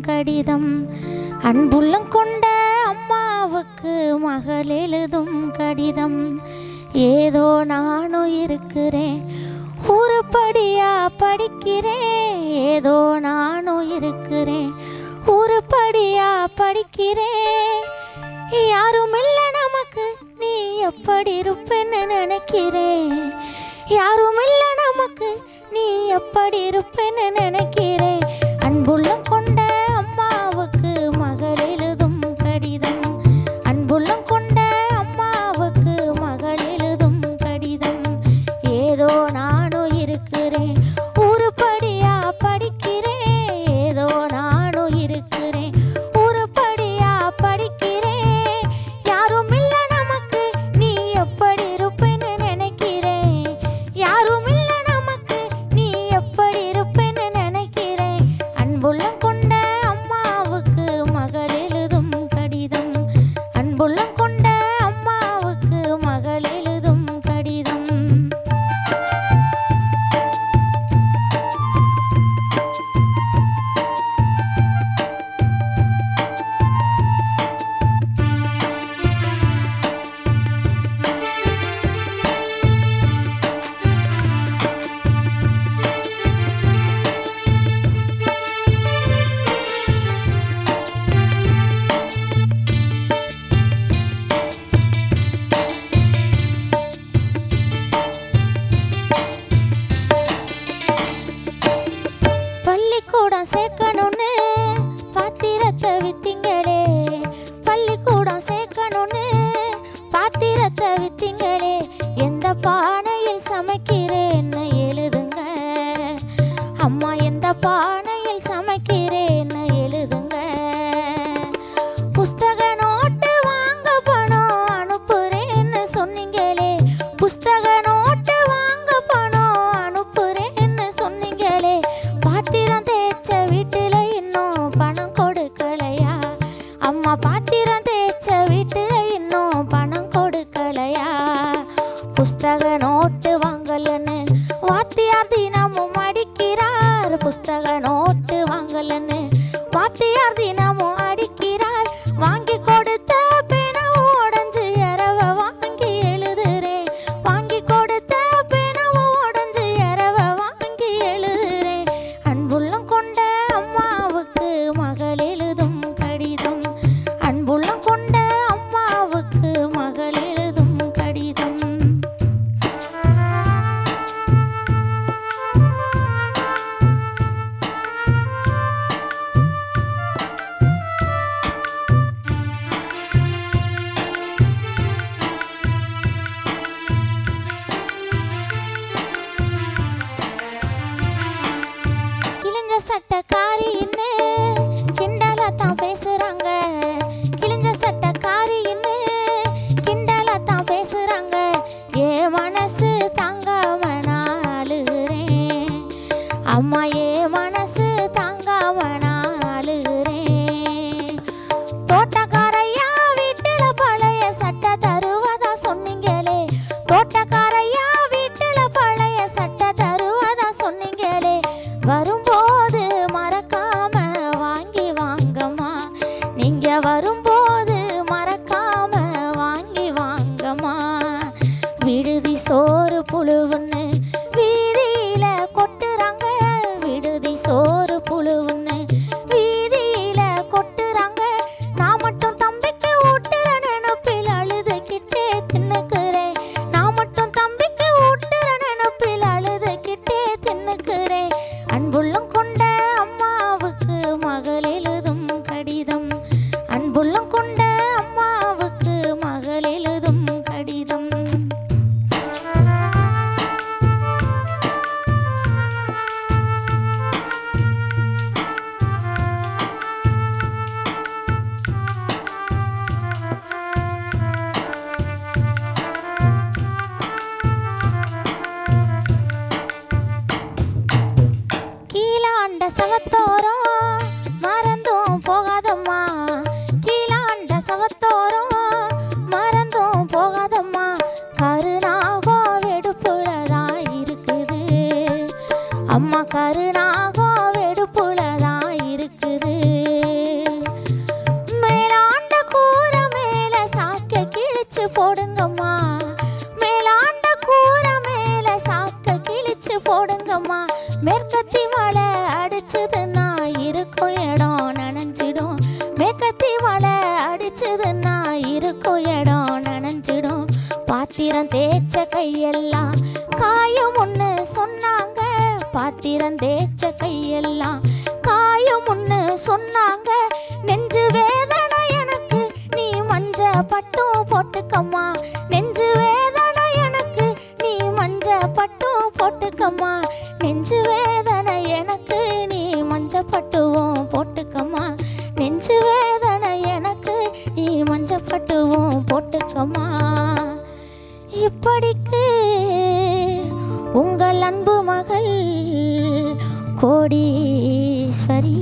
கடிதம். அன்புள்ளம் கொண்ட அம்மாவுக்கு மகள் எழுதும் கடிதம். ஏதோ நானும் இருக்கிறேன் ஒரு படியா படிக்கிறேன். ஏதோ நானும் இருக்கிறேன் ஒரு படியா படிக்கிறேன். யாரும் இல்லை நமக்கு நீ எப்படி இருப்பேன்னு நினைக்கிறேன். யாரும் இல்லை நமக்கு நீ எப்படி இருப்பேன்னு நினைக்கிறேன். ஓட்டு புழுவுன்னு তোরা கையெல்லாம். காயம் ஒன்று சொன்னாங்க. பாத்திரம் தேய்ச்ச கையெல்லாம். காயம் ஒன்று சொன்னாங்க. நெஞ்சு வேதனை எனக்கு. நீ மஞ்ச பட்டும் போட்டுக்கம்மா. நெஞ்சு வேதனை எனக்கு. நீ மஞ்ச பட்டும் போட்டுக்கம்மா. நெஞ்சு வேதனை எனக்கு. நீ மஞ்ச பட்டுவும் போட்டுக்கம்மா. நெஞ்சு வேதனை எனக்கு. நீ மஞ்ச பட்டுவும் போட்டுக்கம்மா. இப்படிக்கு உங்கள் அன்பு மகள் கோடீஸ்வரி.